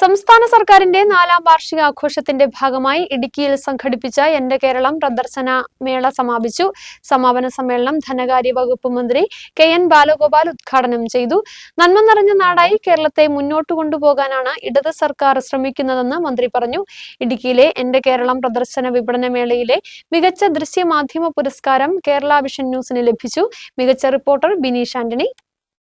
സംസ്ഥാന സർക്കാരിന്റെ നാലാം വാർഷികാഘോഷത്തിന്റെ ഭാഗമായി ഇടുക്കിയിൽ സംഘടിപ്പിച്ച എന്റെ കേരളം പ്രദർശന മേള സമാപിച്ചു. സമാപന സമ്മേളനം ധനകാര്യ വകുപ്പ് മന്ത്രി കെ എൻ ബാലഗോപാൽ ഉദ്ഘാടനം ചെയ്തു. നന്മ നിറഞ്ഞ നാടായി കേരളത്തെ മുന്നോട്ട് കൊണ്ടുപോകാനാണ് ഇടത് സർക്കാർ ശ്രമിക്കുന്നതെന്ന് മന്ത്രി പറഞ്ഞു. ഇടുക്കിയിലെ എന്റെ കേരളം പ്രദർശന വിപണന മേളയിലെ മികച്ച ദൃശ്യമാധ്യമ പുരസ്കാരം കേരള വിഷൻ ന്യൂസിന് ലഭിച്ചു. മികച്ച റിപ്പോർട്ടർ ബിനീഷ് ആന്റണി.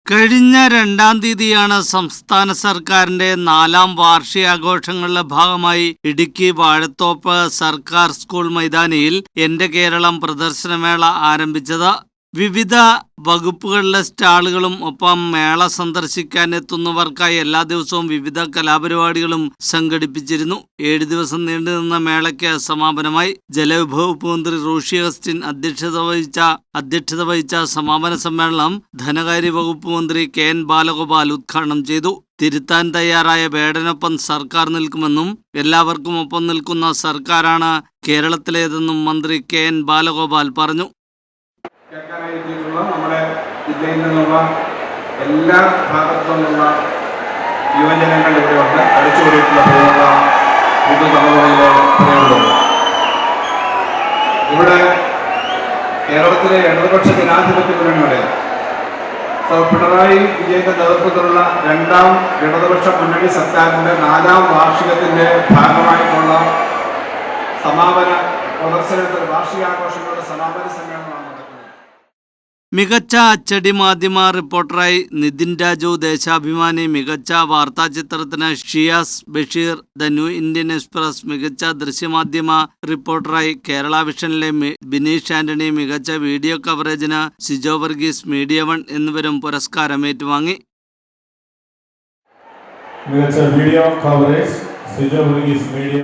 കഴിഞ്ഞ രണ്ടാം തീയതിയാണ് സംസ്ഥാന സർക്കാരിന്റെ നാലാം വാർഷികാഘോഷങ്ങളുടെ ഭാഗമായി ഇടുക്കി വാഴത്തോപ്പ് സർക്കാർ സ്കൂൾ മൈതാനിയിൽ എന്റെ കേരളം പ്രദർശനമേള ആരംഭിച്ചത്. വിവിധ വകുപ്പുകളിലെ സ്റ്റാളുകളും ഒപ്പം മേള സന്ദർശിക്കാൻ എത്തുന്നവർക്കായി എല്ലാ ദിവസവും വിവിധ കലാപരിപാടികളും സംഘടിപ്പിച്ചിരുന്നു. ഏഴ് ദിവസം നീണ്ടുനിന്ന മേളയ്ക്ക് സമാപനമായി ജലവിഭവ മന്ത്രി റോഷി അഗസ്റ്റിൻ അധ്യക്ഷത വഹിച്ച അധ്യക്ഷത വഹിച്ച സമാപന സമ്മേളനം ധനകാര്യ വകുപ്പ് മന്ത്രി കെ എൻ ബാലഗോപാൽ ഉദ്ഘാടനം ചെയ്തു. തിരുത്താൻ തയ്യാറായ വേടനൊപ്പം സർക്കാർ നിൽക്കുമെന്നും എല്ലാവർക്കും ഒപ്പം നിൽക്കുന്ന സർക്കാരാണ് കേരളത്തിലേതെന്നും മന്ത്രി കെ എൻ ബാലഗോപാൽ പറഞ്ഞു. ജില്ലയിൽ നിന്നുള്ള എല്ലാ ഭാഗത്തു നിന്നുള്ള യുവജനങ്ങൾ ഇവിടെ ഉണ്ട് അടിച്ചുകൂടിയിട്ടുള്ള പ്രിയമുള്ള പുതുതലമുറയിലെ പ്രിയമുള്ളത് ഇവിടെ കേരളത്തിലെ ഇടതുപക്ഷ ജനാധിപത്യ മുന്നണിയുടെ സർ പിണറായി വിജയന്റെ നേതൃത്വത്തിലുള്ള രണ്ടാം ഇടതുപക്ഷ മുന്നണി സർക്കാരിന്റെ നാലാം വാർഷികത്തിന്റെ ഭാഗമായിട്ടുള്ള സമാപന പ്രദർശനത്തിൽ വാർഷികാഘോഷങ്ങളുടെ സമാപന സമ്മേളനമാണ് മികച്ച അച്ചടി മാധ്യമ റിപ്പോർട്ടറായി നിതിൻ രാജു ദേശാഭിമാനി മികച്ച വാർത്താ ചിത്രത്തിന് Shiyas Basheer the new Indian express മികച്ച ദൃശ്യമാധ്യമ റിപ്പോർട്ടറായി കേരള വിഷനിലെ ബിനീഷ് ആന്റണി മികച്ച വീഡിയോ കവറേജിന് സിജോ വർഗീസ് മീഡിയ വൺ എന്നിവരും പുരസ്കാരം ഏറ്റുവാങ്ങി. മികച്ച video coverage Sijo Varghese media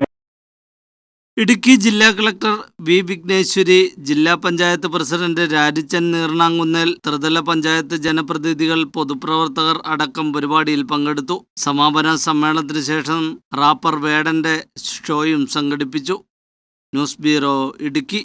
Idukki ജില്ലാ കളക്ടർ വി വിഘ്നേശ്വരി ജില്ലാ പഞ്ചായത്ത് പ്രസിഡന്റ് രാജിച്ചൻ നീർണാങ്കുന്നേൽ ത്രിതല പഞ്ചായത്ത് ജനപ്രതിനിധികൾ പൊതുപ്രവർത്തകർ അടക്കം പരിപാടിയിൽ പങ്കെടുത്തു. സമാപന സമ്മേളനത്തിന് ശേഷം റാപ്പർ വേടന്റെ ഷോയും സംഘടിപ്പിച്ചു. News bureau Idukki.